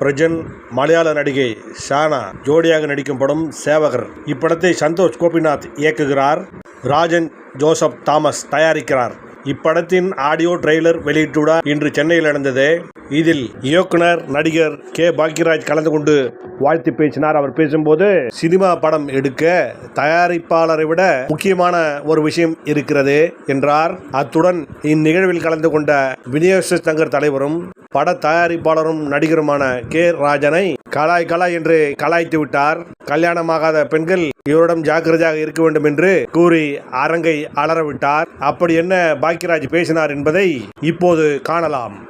பிரஜன் மலையாள நடிகை ஷானா ஜோடியாக நடிக்கும் படம் சேவகர். இப்படத்தை சந்தோஷ் கோபிநாத் இயக்குகிறார். ராஜன் ஜோசப் தாமஸ் தயாரிக்கிறார். இப்படத்தின் ஆடியோ ட்ரெய்லர் வெளியிட்டுடா இன்று சென்னையில் நடந்தது. இதில் இயக்குனர் நடிகர் கே. பாக்யராஜ் கலந்து கொண்டு வாழ்த்து பேசினார். அவர் பேசும்போது சினிமா படம் எடுக்க தயாரிப்பாளரை விட முக்கியமான ஒரு விஷயம் இருக்கிறது என்றார். அத்துடன் இந்நிகழ்வில் கலந்து கொண்ட விநியோக சங்கர் தலைவரும் பட தயாரிப்பாளரும் நடிகருமான கே. ராஜனை கலாய் கலாய் என்று கலாய்த்து விட்டார். கல்யாணமாகாத பெண்கள் இவரிடம் ஜாக்கிரதையாக இருக்க வேண்டும் என்று கூறி அரங்கை அலறவிட்டார். அப்படி என்ன பாக்யராஜ் பேசினார் என்பதை இப்போது காணலாம்.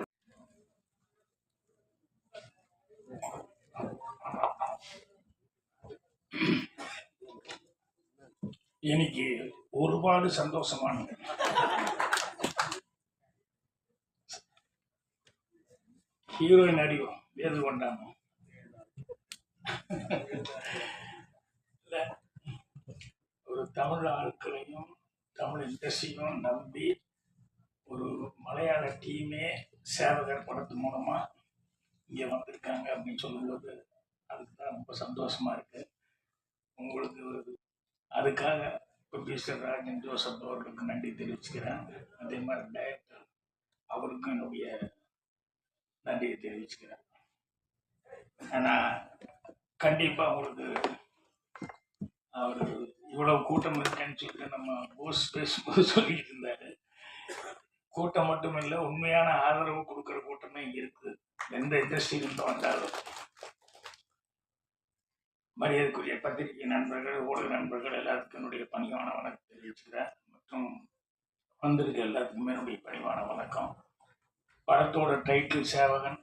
எனக்கு ஒருபாடு சந்தோஷமானது. ஹீரோயின் அடிவோம் வேது கொண்டாமோ? ஒரு தமிழ் ஆட்களையும் தமிழ் இண்டஸ்ட்ரியும் நம்பி ஒரு மலையாள டீமே சேவகர் படத்து மூலமாக இங்கே வந்திருக்காங்க அப்படின்னு சொல்லும்போது அதுக்கு தான் ரொம்ப சந்தோஷமாக இருக்குது உங்களுக்கு ஒரு அதுக்காக ப்ரொடியூசர் ராஜன் ஜோசப் அவர்களுக்கு நன்றி தெரிவிச்சுக்கிறேன். அதே மாதிரி டைரக்டர் அவருக்கும் என்னுடைய நன்றியை தெரிவிச்சுக்கிறேன். ஆனால் கண்டிப்பாக உங்களுக்கு அவர் இவ்வளவு கூட்டம் இருக்கேன்னு சொல்லிட்டு நம்ம போஸ் பேசும்போது சொல்லிட்டு இருந்தாரு. கூட்டம் மட்டும் இல்லை உண்மையான ஆதரவு கொடுக்குற கூட்டமே இங்கே இருக்குது எந்த இண்டஸ்ட்ரியிலிருந்து வந்தாலும். மரியாதைக்குரிய பத்திரிகை நண்பர்கள் ஊடக நண்பர்கள் எல்லாத்துக்கும் என்னுடைய பணிவான வணக்கம் தெரிவிச்சுக்கிறேன். மற்றும் வந்திருக்க எல்லாத்துக்குமே என்னுடைய பணிவான வணக்கம். படத்தோட டைட்டில் சேவகன்.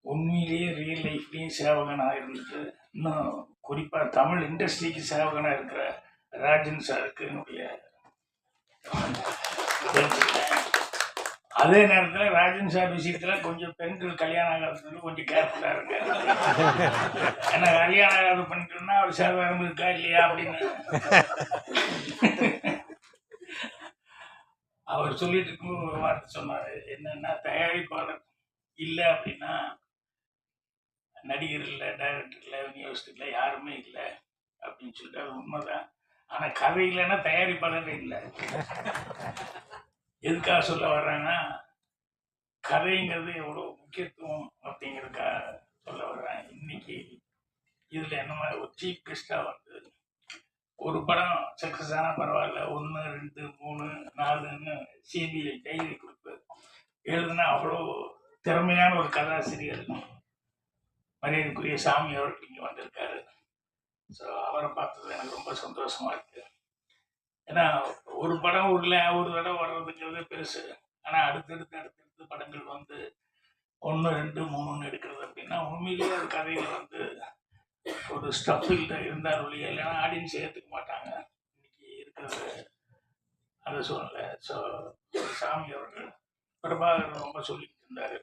உண்மையிலேயே ரியல் லைஃப்லேயும் சேவகனாக இருந்துட்டு இன்னும் குறிப்பாக தமிழ் இண்டஸ்ட்ரிக்கு சேவகனாக இருக்கிற ராஜன் சாருக்கு என்னுடைய அதே நேரத்தில் ராஜன் சார் விஷயத்தில் கொஞ்சம் பெண்கள் கல்யாணம் ஆகிறது கொஞ்சம் கேர்ஃபுல்லாக இருக்கு ஏன்னா கல்யாணம் ஆகாத பண்ணிட்டோம்னா அவர் சேவகம் இருக்கா இல்லையா அப்படின்னு. அவர் சொல்லிட்டு இருக்கும்போது ஒரு வார்த்தை சொன்னார். என்னன்னா தயாரிப்பாளர் இல்லை அப்படின்னா நடிகர் இல்லை டைரக்டர் இல்லை விநியோகஸ்தர் இல்லை யாருமே இல்லை அப்படின்னு சொல்லிட்டு அது உண்மைதான். ஆனால் கதை இல்லைன்னா தயாரிப்பாளர் இல்லை. எதுக்காக சொல்ல வர்றேன்னா கதைங்கிறது எவ்வளோ முக்கியத்துவம் அப்படிங்கிறதுக்காக சொல்ல வர்றேன் இன்னைக்கு இதில் என்ன மாதிரி ஒரு சீப் கெஸ்டாக வந்து ஒரு படம் சக்ஸஸ் ஆனால் பரவாயில்ல. ஒன்று ரெண்டு மூணு நாலுன்னு சிபிஐ டைரி கொடுப்பது எழுதுனா அவ்வளோ திறமையான ஒரு கதாசிரியர் மரியாதைக்குரிய சாமி அவர்கள் இங்கே வந்திருக்காரு. ஸோ அவரை பார்த்தது எனக்கு ரொம்ப சந்தோஷமாக இருக்குது ஏன்னா ஒரு படம் உள்ள ஒரு தடவை வர்றதுங்கிறது பெருசு. ஆனால் அடுத்தடுத்து அடுத்தடுத்து படங்கள் வந்து ஒன்று ரெண்டு மூணுன்னு எடுக்கிறது அப்படின்னா உண்மையிலேயே ஒரு கதையில் வந்து ஒரு ஸ்டஃப் இருந்தால் ஒழிய இல்லைன்னா ஆடியன்ஸ் ஏற்றுக்க மாட்டாங்க. இன்னைக்கு இருக்கிறது அந்த சூழ்நிலை. ஸோ சாமி அவர்கள் பிரபாகர் ரொம்ப சொல்லிட்டு இருந்தார்.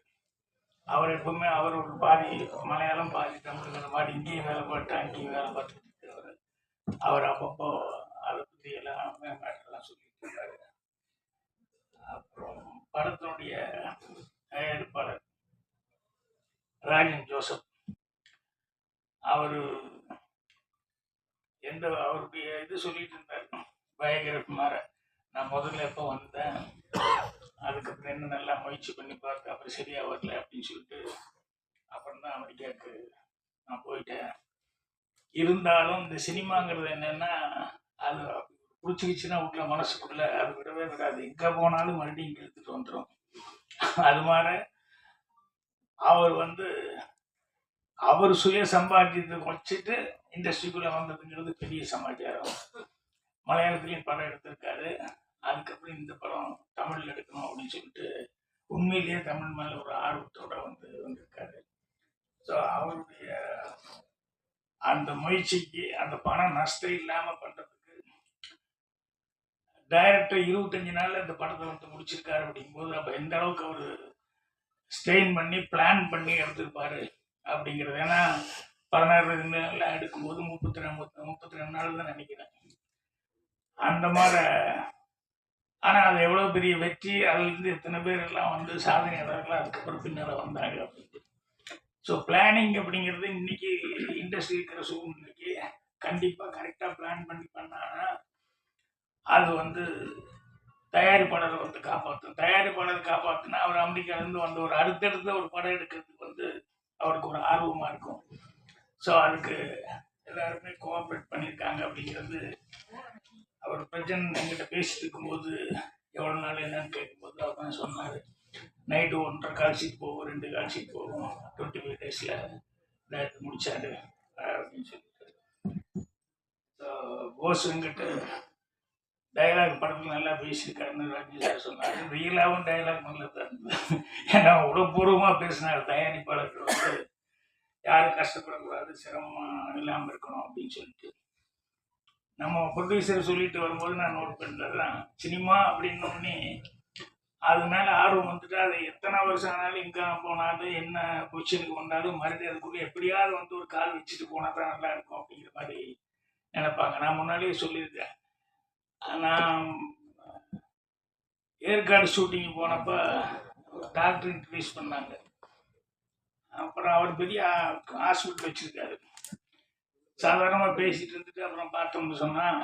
அவர் எப்பவுமே அவர் ஒரு பாதி மலையாளம் பாதி தமிழ் மாதிரி இங்கேயும் வேலை பார்த்து அங்கேயும் வேலை பார்த்துட்டு இருக்கிறவர். அவர் அப்பப்போ அதை பற்றி எல்லாம் மேட்டர்லாம் சொல்லிட்டு இருந்தாரு அப்புறம் படத்தினுடைய தயாரிப்பாளர் ராஜன் ஜோசப். அவர் எந்த அவருடைய இது சொல்லிட்டு இருந்தார் பயோகிராஃபி நான் முதல்ல எப்போ வந்தேன்? அதுக்கப்புறம் என்ன நல்லா முயற்சி பண்ணி பார்த்து அப்புறம் சரியா வரல அப்படின்னு சொல்லிட்டு அப்புறம் தான் அமெரிக்காவுக்கு நான் போயிட்டேன். இருந்தாலும் இந்த சினிமாங்கிறது என்னென்னா அது பிடிச்சிக்கிச்சுன்னா உள்ள மனசுக்குள்ள அது விடவே விடாது. எங்கே போனாலும் மறுபடியும் இங்கே எடுத்துட்டு வந்துடும் அது மாதிரி அவர் வந்து அவர் சுய சம்பாத்தியத்தை வச்சுட்டு இண்டஸ்ட்ரிக்குள்ளே வந்ததுங்கிறது பெரிய சமாச்சாரம். மலையாளத்துலேயும் படம் எடுத்திருக்காரு. அதுக்கப்புறம் இந்த படம் தமிழில் எடுக்கணும் அப்படின்னு சொல்லிட்டு உண்மையிலேயே தமிழ் மேலே ஒரு ஆர்வத்தோட வந்து வந்திருக்காரு. ஸோ அவருடைய அந்த முயற்சிக்கு அந்த பணம் நஷ்டம் இல்லாமல் பண்ணுறதுக்கு டைரக்டர் இருபத்தஞ்சு நாள்ல இந்த படத்தை வந்து முடிச்சிருக்காரு அப்படிங்கும்போது அப்போ எந்த அளவுக்கு அவர் ஸ்டெயின் பண்ணி பிளான் பண்ணி எடுத்திருப்பாரு அப்படிங்கிறது. ஏன்னா பதினாறு நாள்லாம் எடுக்கும்போது முப்பத்தி ரெண்டு முப்பத்தி ரெண்டு நாள் தான் நினைக்கிறேன். அந்த மாதிரி ஆனால் அது எவ்வளோ பெரிய வெற்றி அதுலேருந்து எத்தனை பேர் எல்லாம் வந்து சாதனையாளர்கள் அதுக்கப்புறம் பின்னால் வந்தாங்க அப்படின்ட்டு. ஸோ பிளானிங் அப்படிங்கிறது இன்னைக்கு இண்டஸ்ட்ரி இருக்கிற சூழ்நிலைக்கு கண்டிப்பாக கரெக்டாக பிளான் பண்ணி பண்ணாங்கன்னா அது வந்து தயாரிப்பாளரை வந்து காப்பாற்றும் தயாரிப்பாளரை காப்பாற்றினா அவர் அமெரிக்காலேருந்து வந்து ஒரு அடுத்தடுத்த ஒரு படம் எடுக்கிறதுக்கு வந்து அவருக்கு ஒரு ஆர்வமாக இருக்கும். ஸோ அதுக்கு எல்லாருமே கோஆப்ரேட் பண்ணியிருக்காங்க அப்படிங்கிறது அவர் பிரச்சனை எங்கிட்ட பேசிட்டு இருக்கும்போது எவ்வளோ நாள் என்னன்னு கேட்கும்போது அவர் தான் சொன்னார். நைட்டு ஒன்றரை கால் ஷீட் போகும் ரெண்டு கால் ஷீட் போகும். டுவெண்ட்டி ஃபைவ் டேஸில் நேரத்தை முடித்தாரு அப்படின்னு சொல்லிட்டு. ஸோ போஸ் எங்கிட்ட டைலாக் படத்தில் நல்லா பேசியிருக்காருன்னு ரஞ்சித் சார் சொன்னார். ரியலாகவும் டைலாக் நல்லா தான் ஏன்னா உடற்பூர்வமாக பேசினார் தயாரிப்பாளர்கள் வந்து. யாரும் கஷ்டப்படக்கூடாது சிரமம் இல்லாமல் இருக்கணும் அப்படின்னு சொல்லிட்டு. நம்ம ப்ரொடியூசர் சொல்லிட்டு வரும்போது நான் நோட் பண்ணுறது தான். சினிமா அப்படின்னோடனே அது மேலே ஆர்வம் வந்துட்டு அது எத்தனை வருஷம் ஆனாலும் இங்கே போனாலும் என்ன பொசிஷனுக்கு வந்தாலும் மறுபடியும் அதுக்குள்ளே எப்படியாவது வந்து ஒரு கால் வச்சுட்டு போனால் தான் நல்லா இருக்கும் அப்படிங்கிற மாதிரி நினைப்பாங்க. நான் முன்னாடியே சொல்லியிருக்கேன். நான் ஏற்காடு ஷூட்டிங் போனப்போ டாக்டர் இன்ட்ரடியூஸ் பண்ணாங்க. அப்புறம் அவர் பெரிய ஹாஸ்பிட்டல் வச்சுருக்காரு. சாதாரணமாக பேசிகிட்டு இருந்துட்டு அப்புறம் பார்த்தோம்னு சொன்னால்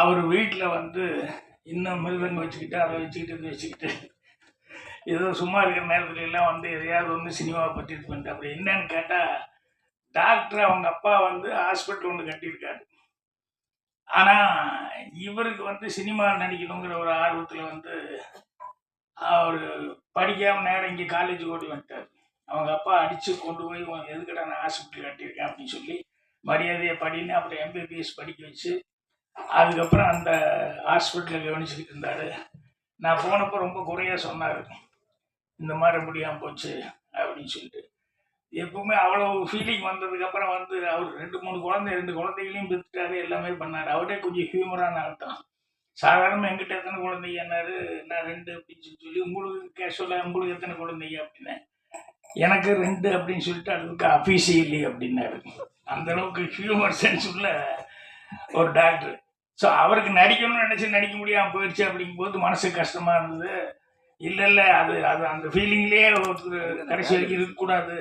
அவர் வீட்டில் வந்து இன்னும் மிருதங்க வச்சுக்கிட்டு அதை வச்சுக்கிட்டு இதை வச்சுக்கிட்டு ஏதோ சும்மா இருக்கிற நேரத்துல எல்லாம் வந்து எதையாவது வந்து சினிமாவை பற்றி இது பண்ணிட்டு அப்படி என்னன்னு கேட்டால் டாக்டர் அவங்க அப்பா வந்து ஹாஸ்பிட்டல் ஒன்று கட்டியிருக்காரு. ஆனால் இவருக்கு வந்து சினிமா நடிக்கணுங்கிற ஒரு ஆர்வத்தில் வந்து அவர் படிக்காம நேரம் இங்கே காலேஜ் ஓடி வந்துட்டார். அவங்க அப்பா அடித்து கொண்டு போய் எதுக்கிட்ட எதுக்கடா நான் ஹாஸ்பிட்டல் கட்டியிருக்கேன்? அப்படின்னு சொல்லி மரியாதையை படின்னு அப்புறம் எம்பிபிஎஸ் படிக்க வச்சு அதுக்கப்புறம் அந்த ஹாஸ்பிட்டலில் கவனிச்சுக்கிட்டு இருந்தார். நான் போனப்போ ரொம்ப குறையாக சொன்னார். இந்த மாதிரி முடியாமல் போச்சு அப்படின்னு சொல்லிட்டு. எப்பவுமே அவ்வளோ ஃபீலிங் வந்ததுக்கப்புறம் வந்து அவர் ரெண்டு மூணு குழந்தை ரெண்டு குழந்தைகளையும் பெற்றுட்டாரு எல்லாமே பண்ணார். அவரே கொஞ்சம் ஹியூமரான ஆள் சாதாரணமாக எங்கிட்ட எத்தனை குழந்தைங்க என்னாரு நான் ரெண்டு அப்படின்னு சொல்லி சொல்லி உங்களுக்கு கேஷுவலாக உங்களுக்கு எத்தனை குழந்தைங்க அப்படின்னேன் எனக்கு ரெண்டு அப்படின்னு சொல்லிட்டு அதுக்கு அஃபீஷியலி அப்படின்னாரு. அந்த அளவுக்கு ஹியூமர் சென்ஸ் உள்ள ஒரு டாக்டர் ஸோ அவருக்கு நடிக்கணும்னு நினச்சி நடிக்க முடியாமல் போயிடுச்சு அப்படிங்கும்போது மனசு கஷ்டமாக இருந்தது. இல்லை இல்லை அது அது அந்த ஃபீலிங்லேயே ஒருத்தர் கடைசி வரைக்கும் இருக்கக்கூடாது.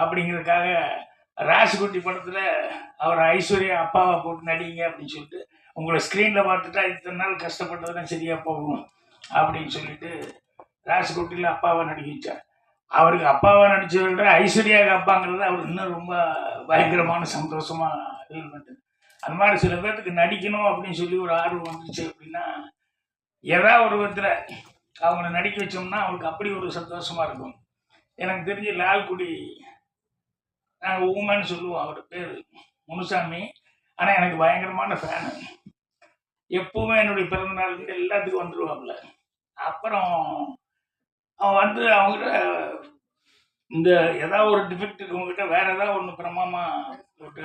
அப்படிங்கிறதுக்காக ராசிக்குட்டி படத்தில் அவர் ஐஸ்வர்யா அப்பாவை போட்டு நடிங்க அப்படின்னு சொல்லிட்டு உங்களை ஸ்க்ரீனில் பார்த்துட்டா இத்தனை நாள் கஷ்டப்பட்டதுலாம் சரியாக போகும் அப்படின்னு சொல்லிட்டு ராசிக்குட்டியில் அப்பாவை நடிக்க வச்சார். அவருக்கு அப்பாவை நடிச்சதை விட ஐஸ்வர்யாவுக்கு அப்பாங்கிறது அவர் இன்னும் ரொம்ப பயங்கரமான சந்தோஷமாக ஃபீல் அந்த மாதிரி சில பேர்த்துக்கு நடிக்கணும் அப்படின்னு சொல்லி ஒரு ஆர்வம் வந்துச்சு அப்படின்னா ஏதாவது ஒரு விதத்தில் அவங்கள நடிக்க வச்சோம்னா அவங்களுக்கு அப்படி ஒரு சந்தோஷமாக இருக்கும். எனக்கு தெரிஞ்சு லால்குடி ஊமன்னு சொல்லுவோம் அவர் பேர். முனுசாமி. ஆனால் எனக்கு பயங்கரமான ஃபேனு எப்பவுமே என்னுடைய பிறந்த நாளுக்கு எல்லாத்துக்கும் வந்துடுவாப்புல அப்புறம் அவன் வந்து அவங்ககிட்ட இந்த ஏதாவது ஒரு டிஃபெக்ட் இருக்கவங்ககிட்ட வேற ஏதாவது ஒன்று பிரமாமா ஒரு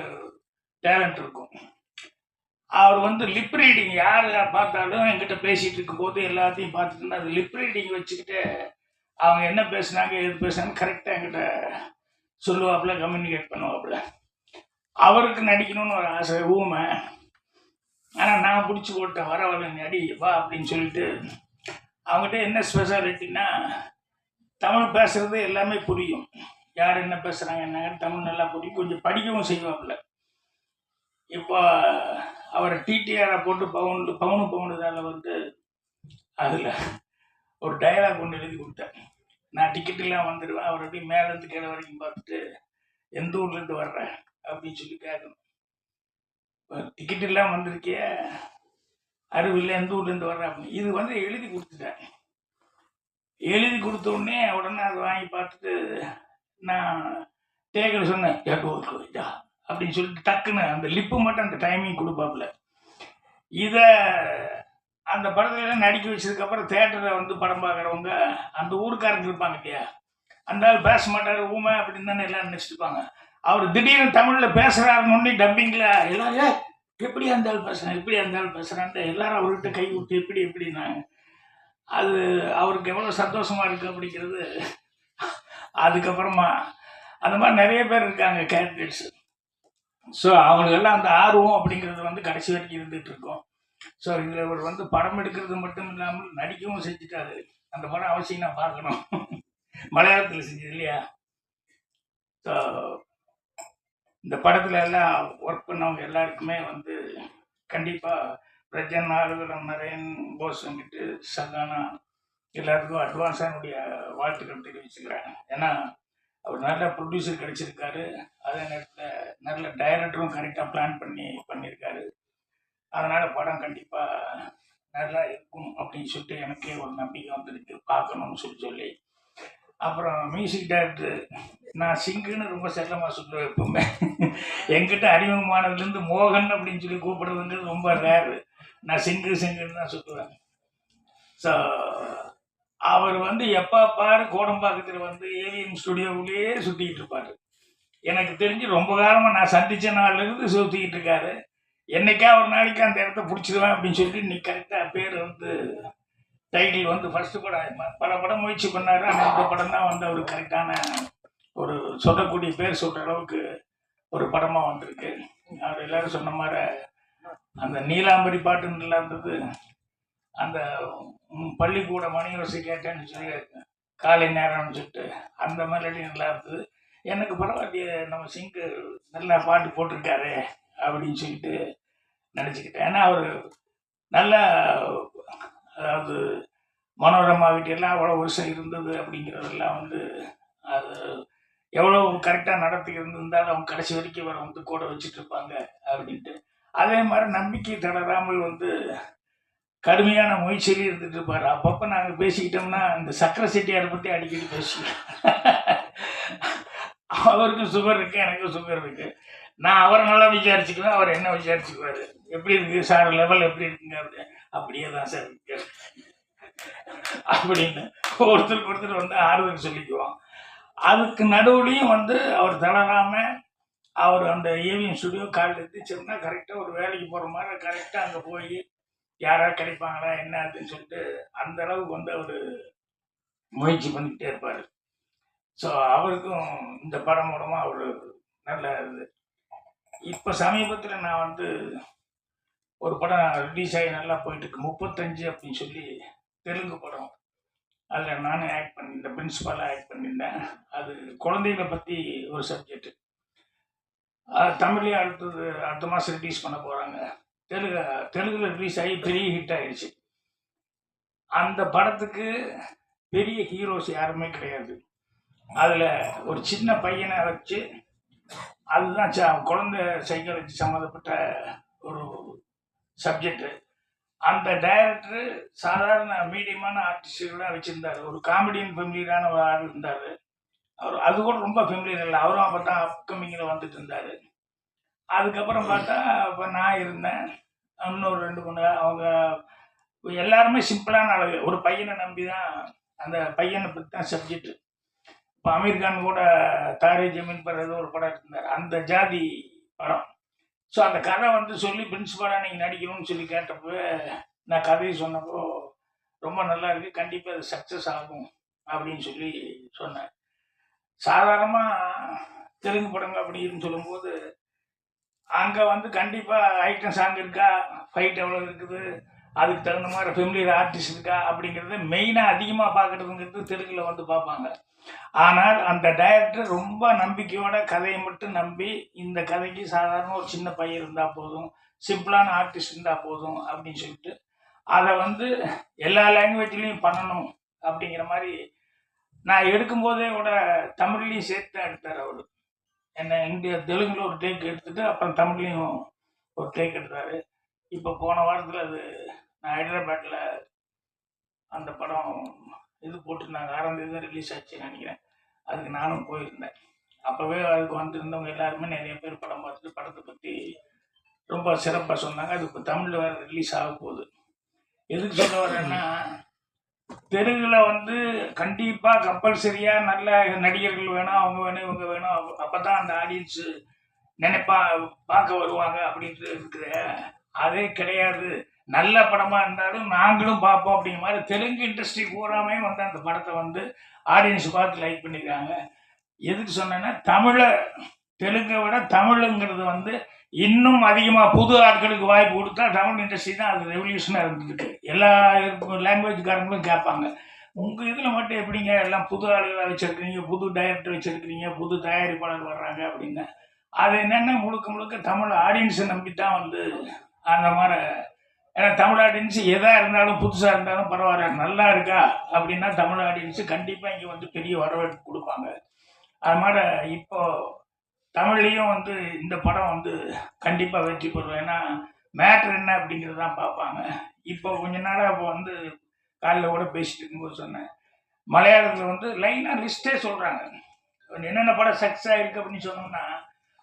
டேலண்ட் இருக்கும். அவர் வந்து லிப் ரீடிங் யார் பார்த்தாலும் என்கிட்ட பேசிகிட்டு இருக்கும்போது எல்லாத்தையும் பார்த்துட்டு இருந்தா அது லிப் ரீடிங் வச்சுக்கிட்டு அவங்க என்ன பேசுனாங்க எது பேசுனாங்க கரெக்டாக என்கிட்ட சொல்லுவாப்புல கம்யூனிகேட் பண்ணுவாப்புல. அவருக்கு நடிக்கணும்னு ஒரு ஆசை ஊமை. ஆனால் நான் பிடிச்சி போட்டேன் வர வர நடி வா அப்படின்னு சொல்லிட்டு அவங்ககிட்ட என்ன ஸ்பெஷாலிட்டின்னா தமிழ் பேசுறது எல்லாமே புரியும். யார் என்ன பேசுகிறாங்க என்ன தமிழ் நல்லா புரியும். கொஞ்சம் படிக்கவும் செய்வாப்புல. இப்போ அவரை டிடிஆரை போட்டு பவுன் பவுனு பவுனுதால வந்து அதில் ஒரு டயலாக் ஒன்று எழுதி கொடுத்தேன். நான் டிக்கெட்டுலாம் வந்துடுவேன். அவர் அப்படியே மேலேருந்து கீழே வரைக்கும் பார்த்துட்டு எந்த ஊர்லேருந்து வர்றேன் அப்படின்னு சொல்லி கேட்கணும். டிக்கெட் எல்லாம் வந்திருக்கிய அருவில்ல எந்த ஊர்லேருந்து வர்றேன் அப்படின்னு. இது வந்து எழுதி கொடுத்துட்டேன். எழுதி கொடுத்த உடனே உடனே அதை வாங்கி பார்த்துட்டு நான் தேக்கல் சொன்னேன் ஏகோ அப்படின்னு சொல்லிட்டு டக்குன்னு அந்த லிப்பு மட்டும் அந்த டைமிங் கொடுப்பாப்புல. இதை அந்த படத்துல நடிக்க வச்சதுக்கப்புறம் தேட்டரில் வந்து படம் பார்க்குறவங்க அந்த ஊருக்காரங்க இருப்பாங்க இல்லையா? அந்த ஆள் பேச மாட்டார் ஊமை அப்படின்னு தானே எல்லாம் நினச்சிருப்பாங்க. அவர் திடீர்னு தமிழில் பேசுகிறாருன்னு டப்பிங்கில் எல்லாரும் "ஏய், எப்படி அந்த ஆள் பேசுகிறேன் எப்படி அந்த ஆள் பேசுகிறான்ட்டு எல்லாரும் அவர்கிட்ட கை விட்டு எப்படி எப்படின்னாங்க. அது அவருக்கு எவ்வளோ சந்தோஷமாக இருக்குது அப்படிங்கிறது அதுக்கப்புறமா அந்த மாதிரி நிறைய பேர் இருக்காங்க கேண்டிடேட்ஸு. ஸோ அவங்களுக்கெல்லாம் அந்த ஆர்வம் அப்படிங்கிறது வந்து கடைசி வரைக்கும் இருந்துகிட்ருக்கோம் இருக்கும். ஸோ இதில் இவர் வந்து படம் எடுக்கிறது மட்டும் இல்லாமல் நடிக்கவும் செஞ்சுட்டாரு. அந்த படம் அவசியம் நான் பார்க்கணும். மலையாளத்தில் செஞ்சது இல்லையா? ஸோ இந்த படத்தில் எல்லாம் ஒர்க் பண்ணவங்க எல்லாருக்குமே வந்து கண்டிப்பாக பிரஜன் ஆளுநர் நரேன் போஸ் வந்துட்டு சகானா எல்லாருக்கும் அட்வான்ஸாக என்னுடைய வாழ்த்துக்கள் தெரிவிச்சுக்கிறேன். ஏன்னா அவர் நல்ல ப்ரொடியூசர் கிடைச்சிருக்காரு. அதே நேரத்தில் நல்ல டைரக்டரும் கரெக்டாக பிளான் பண்ணி பண்ணியிருக்காரு. அதனால் படம் கண்டிப்பாக நல்லா இருக்கும் அப்படின்னு சொல்லிட்டு எனக்கே ஒரு நம்பிக்கை வந்துருக்கு. பார்க்கணும்னு சொல்லி சொல்லி. அப்புறம் மியூசிக் டைரக்டர் நான் சிங்குன்னு ரொம்ப செல்லமாக சொல்லுவேன் எப்பவுமே. என்கிட்ட அறிமுகமானதுலேருந்து மோகன் அப்படின்னு சொல்லி கூப்பிடுறதுங்கிறது ரொம்ப ரேரு நான் சிங்கு சிங்குன்னு தான் சொல்லுவேன். ஸோ அவர் வந்து எப்போ பாரு கோடம்பாக்கத்தில் வந்து ஏவிஎம் ஸ்டுடியோவுலேயே சுற்றிக்கிட்டு இருப்பார். எனக்கு தெரிஞ்சு ரொம்ப காலமாக நான் சந்தித்த நாள்லேருந்து சுற்றிக்கிட்டு இருக்காரு. என்னைக்கா ஒரு நாளைக்கு அந்த இடத்த பிடிச்சிடுவேன் அப்படின்னு சொல்லிட்டு நீ கரெக்டாக பேர் வந்து டைட்டில் வந்து ஃபர்ஸ்ட் படம் பல படம் முயற்சி பண்ணாரு. ஆனால் இந்த படம் தான் வந்து அவர் கரெக்டான ஒரு சொல்லக்கூடிய பேர் சொல்கிற அளவுக்கு ஒரு படமாக வந்திருக்கு. அவர் எல்லாரும் சொன்ன மாதிரி அந்த நீலாம்பரி பாட்டு நல்லா இருந்தது அந்த பள்ளிக்கூட மணியோசை கேட்டேன்னு சொல்லி காலை நேரம்னு சொல்லிட்டு அந்த மெலடி நல்லா இருந்தது. எனக்கு பரவாயில்லையே நம்ம சிங்கு நல்லா பாட்டு போட்டிருக்காரு அப்படின்னு சொல்லிட்டு நினச்சிக்கிட்டேன். ஏன்னா அவர் நல்ல அதாவது மனோரமா வீட்டெல்லாம் அவ்வளோ வருஷம் இருந்தது அப்படிங்கிறதெல்லாம் வந்து அது எவ்வளோ கரெக்டாக நடத்தி இருந்திருந்தாலும் அவங்க கடைசி வரைக்கும் வர வந்து கூட வச்சுட்டு இருப்பாங்க அப்படின்ட்டு. அதே மாதிரி நம்பிக்கை தளராமல் வந்து கடுமையான முயற்சியிலே இருந்துட்டு இருப்பார். அப்பப்போ நாங்கள் பேசிக்கிட்டோம்னா இந்த சக்கரை செட்டியாரை பற்றி அடிக்கடி பேசிக்கிறோம் அவருக்கும் சுகர் இருக்குது எனக்கும் சுகர் இருக்குது நான் அவரை நல்லா விசாரிச்சுக்குவேன் அவர் என்ன விசாரிச்சுக்குவார்? எப்படி இருக்கு? சார் லெவல் எப்படி இருக்குங்க? அப்படி அப்படியே தான் சார் இருக்கு. அப்படின்னு ஒருத்தருக்கு ஒருத்தர் வந்து ஆறுதல் சொல்லிக்குவோம் அதுக்கு நடுவுலையும் வந்து அவர் தளராமல் அவர் அந்த ஏவிஎம் ஸ்டுடியோ காலையில் எத்திரிச்சோம்னா கரெக்டாக ஒரு வேலைக்கு போகிற மாதிரி கரெக்டாக அங்கே போய் யாராவது கிடைப்பாங்களா என்ன அப்படின்னு சொல்லிட்டு அந்த அளவுக்கு வந்து அவர் முயற்சி பண்ணிக்கிட்டே இருப்பார். ஸோ அவருக்கும் இந்த படம் மூலமாக அவர் நல்ல இப்போ சமீபத்தில் நான் வந்து ஒரு படம் ரிலீஸ் ஆகி நல்லா போயிட்டு இருக்கு முப்பத்தஞ்சு அப்படின்னு சொல்லி தெலுங்கு படம். அதில் நானும் ஆக்ட் பண்ணியிருந்தேன். பிரின்ஸிபலாக ஆக்ட் பண்ணியிருந்தேன். அது குழந்தைகளை பற்றி ஒரு சப்ஜெக்ட் தமிழ்லேயே அடுத்தது அடுத்த மாதம் ரிலீஸ் பண்ண போகிறாங்க தெலுங்கு தெலுங்கில் ரிலீஸ் ஆகி பெரிய ஹிட் ஆயிடுச்சு அந்த படத்துக்கு பெரிய ஹீரோஸ் யாருமே கிடையாது. அதில் ஒரு சின்ன பையனை வச்சு அதுதான் ச- குழந்தை சைக்காலஜி சம்மந்தப்பட்ட ஒரு சப்ஜெக்டு. அந்த டைரக்டர் சாதாரண மீடியமான ஆர்டிஸ்டுகளாக வச்சுருந்தார். ஒரு காமெடியன் ஃபெமிலியரான ஒரு ஆள் இருந்தார். அவர் அது கூட ரொம்ப ஃபெமிலியர் இல்லை. அவரும் அப்போ தான் அப்கமிங்கில் வந்துட்டு இருந்தார். அதுக்கப்புறம் பார்த்தா இப்போ நான் இருந்தேன். இன்னொரு ரெண்டு மூணு அவங்க எல்லாருமே சிம்பிளான அளவு. ஒரு பையனை நம்பி தான் அந்த பையனை பற்றி தான் சப்ஜெக்ட் இப்போ அமீர் கான் கூட தாரே ஜமீன் பர் ஏதோ ஒரு படம் இருந்தார் அந்த ஜாதி படம். ஸோ அந்த கதை வந்து சொல்லி பிரின்சிபலாக நீங்கள் நடிக்கணும்னு சொல்லி கேட்டப்போ நான் கதையை சொன்னப்போ ரொம்ப நல்லா இருக்குது கண்டிப்பாக அது சக்ஸஸ் ஆகும் அப்படின்னு சொல்லி சொன்னேன் சாதாரணமாக தெலுங்கு படங்கள் அப்படின்னு சொல்லும்போது அங்கே வந்து கண்டிப்பாக ஐட்டம் சாங் இருக்கா? ஃபைட் எவ்வளோ இருக்குது? அதுக்கு தகுந்த மாதிரி ஃபெமிலியர் ஆர்டிஸ்ட் இருக்கா அப்படிங்கிறது மெயினாக அதிகமாக பார்க்குறதுங்கிறது தெலுங்கில் வந்து பார்ப்பாங்க. ஆனால் அந்த டைரக்டர் ரொம்ப நம்பிக்கையோட கதையை மட்டும் நம்பி இந்த கதைக்கு சாதாரண ஒரு சின்ன பையன் இருந்தால் போதும் சிம்பிளான ஆர்டிஸ்ட் இருந்தால் போதும் அப்படின்னு சொல்லிட்டு அதை வந்து எல்லா லாங்குவேஜ்லேயும் பண்ணணும் அப்படிங்கிற மாதிரி நான் எடுக்கும்போதே கூட தமிழ்லையும் சேர்த்து தான் எடுத்தார் அவர். என்ன இந்தியா தெலுங்குல ஒரு டேக் எடுத்துட்டு அப்புறம் தமிழ்லையும் ஒரு டேக் எடுத்தார். இப்போ போன வாரத்தில் அது நான் ஹைதராபாத்தில் அந்த படம் இது போட்டிருந்தாங்க. ஆறாம் தேதி தான் ரிலீஸ் ஆச்சுன்னு நினைக்கிறேன். அதுக்கு நானும் போயிருந்தேன். அப்போவே அதுக்கு வந்திருந்தவங்க எல்லாருமே நிறைய பேர் படம் பார்த்துட்டு படத்தை பற்றி ரொம்ப சிறப்பாக சொன்னாங்க. அது இப்போ தமிழில் வேறு ரிலீஸ் ஆக போகுது. எதுக்கு சொல்ல வரேன்னா தெலுங்கில் வந்து கண்டிப்பாக கம்பல்சரியாக நல்ல நடிகர்கள் வேணும் அவங்க வேணும் இவங்க வேணும். அப்போ தான் அந்த ஆடியன்ஸு நினைப்பா பார்க்க வருவாங்க அப்படின்ட்டு இருக்கிற அதே கிடையாது. நல்ல படமாக இருந்தாலும் நாங்களும் பார்ப்போம் அப்படிங்கிற மாதிரி தெலுங்கு இண்டஸ்ட்ரி பூராமே வந்து அந்த படத்தை வந்து ஆடியன்ஸ் பார்த்து லைக் பண்ணிக்கிறாங்க. எதுக்கு சொன்னேன்னா தமிழை தெலுங்கை விட தமிழுங்கிறது வந்து இன்னும் அதிகமாக புது ஆட்களுக்கு வாய்ப்பு கொடுத்தா தமிழ் இண்டஸ்ட்ரி தான் அது ரெவல்யூஷனாக இருந்துருக்கு. எல்லா லாங்குவேஜ்காரங்களும் கேட்பாங்க. உங்கள் இதில் மட்டும் எப்படிங்க எல்லாம் புது ஆளுகளை வச்சுருக்கிறீங்க புது டைரக்டர் வச்சுருக்கிறீங்க புது தயாரிப்பாளர் வர்றாங்க அப்படின்னு. அது என்னென்ன முழுக்க முழுக்க தமிழ் ஆடியன்ஸை நம்பி தான் வந்து அந்த மாதிரி. ஏன்னா தமிழ் ஆடியன்ஸ் எதாக இருந்தாலும் புதுசாக இருந்தாலும் பரவாயில்ல நல்லா இருக்கா அப்படின்னா தமிழ் ஆடியன்ஸு கண்டிப்பாக இங்கே வந்து பெரிய வரவேற்பு கொடுப்பாங்க. அது மாதிரி இப்போ தமிழ்லேயும் வந்து இந்த படம் வந்து கண்டிப்பாக வெற்றி பெறும். ஏன்னா மேட்ரு என்ன அப்படிங்கிறது தான் பார்ப்பாங்க. இப்போ கொஞ்ச நாளாக இப்போ வந்து காலைல கூட பேசிட்டு இருக்கும்போது சொன்னேன். மலையாளத்தில் வந்து லைனாக லிஸ்ட்டே சொல்கிறாங்க என்னென்ன படம் சக்ஸஸ் ஆகிருக்கு அப்படின்னு சொன்னோம்னா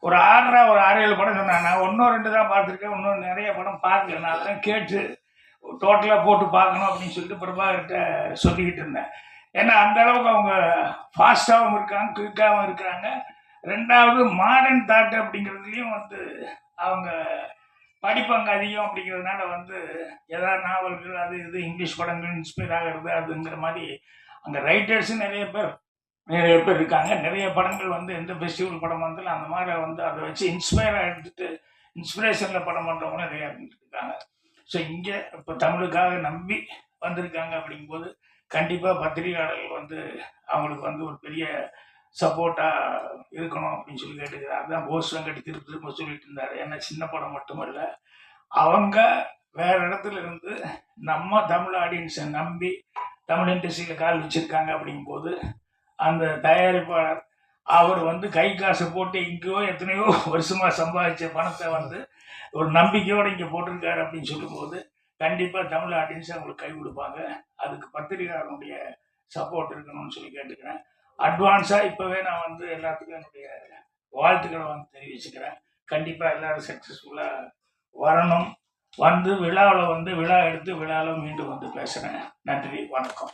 ஒரு ஆறரை ஒரு ஆறு ஏழு படம் சொன்னாங்க. நான் ஒன்றும் ரெண்டு தான் பார்த்துருக்கேன். இன்னும் நிறைய படம் பார்க்கல. நான் அதெல்லாம் கேட்டு டோட்டலாக போட்டு பார்க்கணும் அப்படின்னு சொல்லிட்டு பிரபாகர்கிட்ட சொல்லிக்கிட்டு இருந்தேன். ஏன்னா அந்த அளவுக்கு அவங்க ஃபாஸ்ட்டாகவும் இருக்காங்க குயிக்காகவும் இருக்கிறாங்க ரெண்டாவது மாடர்ன் தாட் அப்படிங்கிறதுலையும் வந்து அவங்க படிப்பாங்க அதிகம் அப்படிங்கிறதுனால வந்து எதாவது நாவல்கள் அது இது இங்கிலீஷ் படங்கள் இன்ஸ்பயர் ஆகிறது அதுங்கிற மாதிரி அங்கே ரைட்டர்ஸும் நிறைய பேர் நிறைய பேர் இருக்காங்க. நிறைய படங்கள் வந்து எந்த ஃபெஸ்டிவல் படம் வந்தாலும் அந்த மாதிரி வந்து அதை வச்சு இன்ஸ்பயர் ஆகிட்டு இன்ஸ்பிரேஷனில் படம் பண்ணுறவங்க நிறைய இருக்காங்க. ஸோ இங்கே இப்போ தமிழுக்காக நம்பி வந்திருக்காங்க அப்படிங்கும்போது கண்டிப்பாக பத்திரிகையாளர்கள் வந்து அவங்களுக்கு வந்து ஒரு பெரிய சப்போர்ட்டாக இருக்கணும் அப்படின்னு சொல்லி கேட்டுக்கிறார் அதான் போஸ் வெங்கட் திருப்பி திரும்ப சொல்லிட்டு இருந்தார். ஏன்னா சின்ன படம் மட்டுமல்ல அவங்க வேற இடத்துல இருந்து நம்ம தமிழ் ஆடியன்ஸை நம்பி தமிழ் இண்டஸ்ட்ரியில் கால் வச்சிருக்காங்க அப்படிங்கும்போது அந்த தயாரிப்பாளர் அவர் வந்து கை காசு போட்டு இங்கேயோ எத்தனையோ வருஷமாக சம்பாதிச்ச பணத்தை வந்து ஒரு நம்பிக்கையோடு இங்கே போட்டிருக்காரு அப்படின்னு சொல்லும்போது கண்டிப்பாக தமிழ் ஆடியன்ஸ் அவங்களுக்கு கை கொடுப்பாங்க. அதுக்கு பத்திரிகையாளனுடைய சப்போர்ட் இருக்கணும்னு சொல்லி கேட்டுக்கிறேன். அட்வான்ஸாக இப்போவே நான் வந்து எல்லாத்துக்கும் என்னுடைய வாழ்த்துக்களை வந்து தெரிவிச்சுக்கிறேன். கண்டிப்பாக எல்லாரும் சக்ஸஸ்ஃபுல்லாக வரணும். வந்து விழாவில் வந்து விழா எடுத்து விழாவில் மீண்டும் வந்து பேசுகிறேன் நன்றி வணக்கம்.